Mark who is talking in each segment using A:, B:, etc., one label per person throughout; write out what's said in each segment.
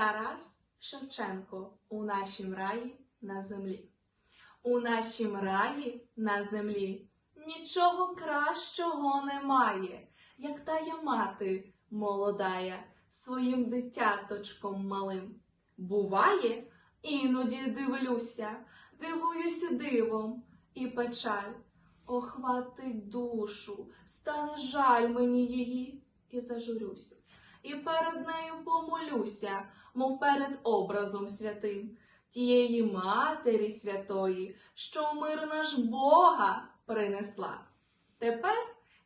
A: Тарас Шевченко у нашім раї на землі. У нашім раї на землі нічого кращого немає, як тая мати молодая своїм дитяточком малим. Буває, іноді дивлюся, дивуюсь дивом і печаль. Охватить душу, стане жаль мені її, і зажурюся. І перед нею помолюся, мов перед образом святим, тієї Матері Святої, що мир наш Бога принесла. Тепер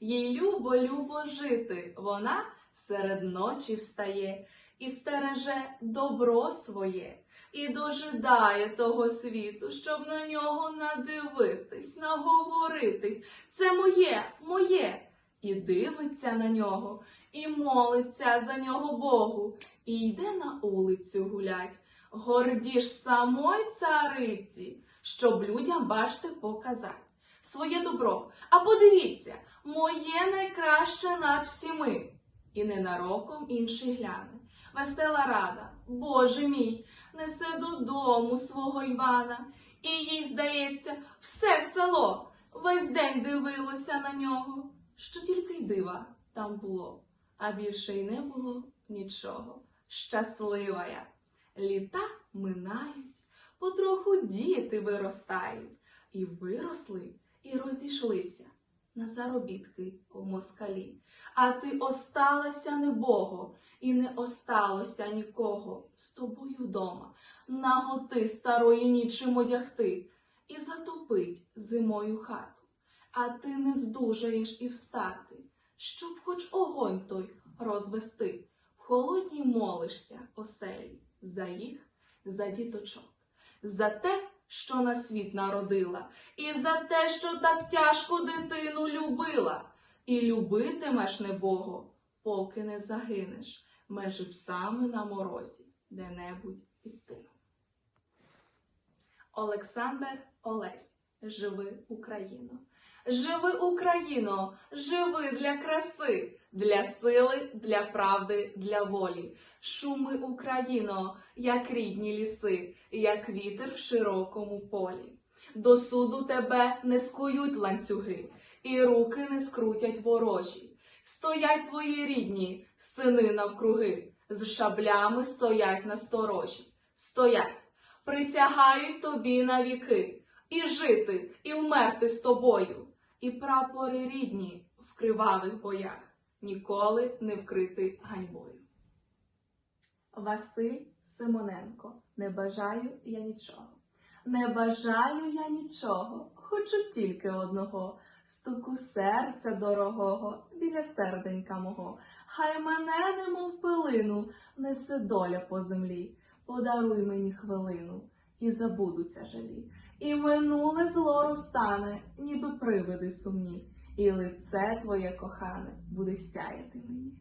A: їй любо-любо жити, вона серед ночі встає і стереже добро своє, і дожидає того світу, щоб на нього надивитись, наговоритись. Це моє, моє. І дивиться на нього, і молиться за нього Богу, і йде на улицю гулять. Горді ж самой цариці, щоб людям бачте показати своє добро. А подивіться, моє найкраще над всіми. І ненароком інший гляне. Весела рада, Боже мій, несе додому свого Івана, і їй, здається, все село весь день дивилося на нього, що тільки й дива там було, а більше й не було нічого. Щаслива я. Літа минають, потроху діти виростають, і виросли, і розійшлися на заробітки у москалі. А ти осталася небого, і не осталося нікого з тобою вдома, наготи старої нічим одягти, і затопить зимою хату. А ти не здужаєш і встати, щоб хоч огонь той розвести. В холодній молишся оселі за їх, за діточок, за те, що на світ народила, і за те, що так тяжко дитину любила. І любитимеш небого, поки не загинеш, межі псами на морозі, де-небудь під тином. Олександр Олесь, живи Україно. Живи Україно, живи для краси, для сили, для правди, для волі. Шуми Україно, як рідні ліси, як вітер в широкому полі. До суду тебе не скують ланцюги, і руки не скрутять ворожі. Стоять твої рідні, сини навкруги, з шаблями стоять на сторожі. Стоять, присягають тобі на віки, і жити, і вмерти з тобою, і прапори рідні в кривавих боях ніколи не вкрити ганьбою. Василь Симоненко, не бажаю я нічого. Не бажаю я нічого, хочу тільки одного стуку серця дорогого біля серденька мого. Хай мене, немов пилину, несе доля по землі. Подаруй мені хвилину, і забудуться жалі. І минуле зло розтане, ніби привиди сумні, і лице твоє кохане буде сяяти мені.